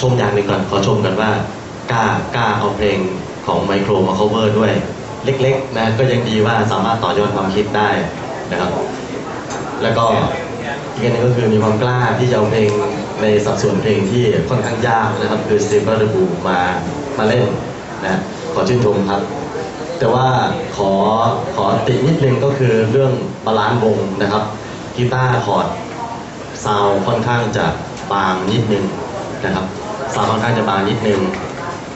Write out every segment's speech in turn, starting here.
ชมอย่างหนึ่งก่อนขอชมกันว่ากล้ากล้าเอาเพลงของไมโครมา cover ด้วย เล็กๆนะก็ยังดีว่าสามารถต่อยอดความคิดได้นะครับ แล้วก็อีกอันหนึงก็คือมีความกล้าที่จะเอาเพลงในสัดส่วนเพลงที่ค่อนข้างยากนะครับ คือ s t e p e r the Blue มามาเล่นนะขอชื่นชมครับ แต่ว่าขอขอตินิดนึงก็คือเรื่องบาลานซ์วงนะครับกีตาร์คอร์ดซาวค่อนข้างจะบางนิดนึงนะครับ ซาค่อนข้างจะบางนิดนึง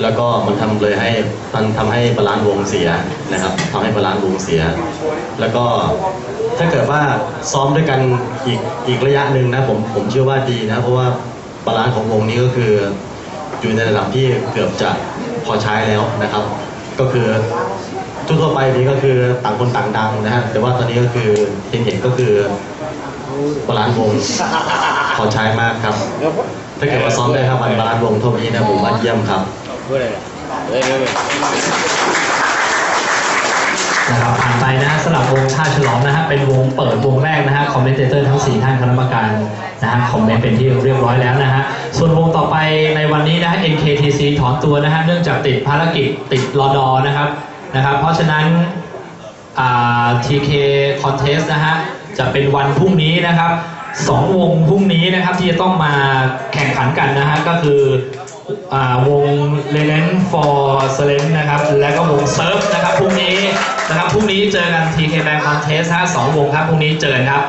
แล้วก็มันทำเลยให้มันทำให้บาลานซ์วงเสียนะครับทำให้บาลานซ์วงเสีย แล้วก็ถ้าเกิดว่าซ้อมด้วยกันอีกอีกระยะหนึ่งนะผมผมเชื่อว่าดีนะเพราะว่าบาลานซ์ของวงนี้ก็คืออยู่ในระดับที่เกือบจะพอใช้แล้วนะครับ ก็คือทั่วไปนี้ก็คือต่างคนต่างดังนะฮะแต่ว่าตอนนี้ก็คือเห็นเห็นก็คือบาลานซ์วงพอใช้มากครับ ถ้าเกิดว่าซ้อมได้ครับวันบาลานซ์วงเท่านี้นะผมว่าเยี่ยมครับพูดอะไรล่ะเฮ้ยเฮ้ยนะครับผ่านไปนะสำหรับวงท่าฉลองนะฮะเป็นวงเปิดวงแรกนะฮะคอมเมนเตอร์ทั้ง 4 ท่านคณะกรรมการนะฮะคอมเมนต์เป็นที่เรียบร้อยแล้วนะฮะส่วนวงต่อไปในวันนี้นะ NKTC ถอนตัวนะฮะเนื่องจากติดภารกิจติดรอดอนะครับนะครับ เพราะฉะนั้นอ่า TK Contest นะฮะจะเป็นวันพรุ่งนี้นะครับสองวงพรุ่งนี้นะครับที่จะต้องมาแข่ง ขันกันนะฮะก็คืออวง l e l e n for s e l e n นะครับ และก็วงเซิร์ฟนะครับพรุ่งนี้นะครับพรุ่งนี้เจอกัน TK Bank Contest ฮะสองวงครับพรุ่งนี้เจอกันครับ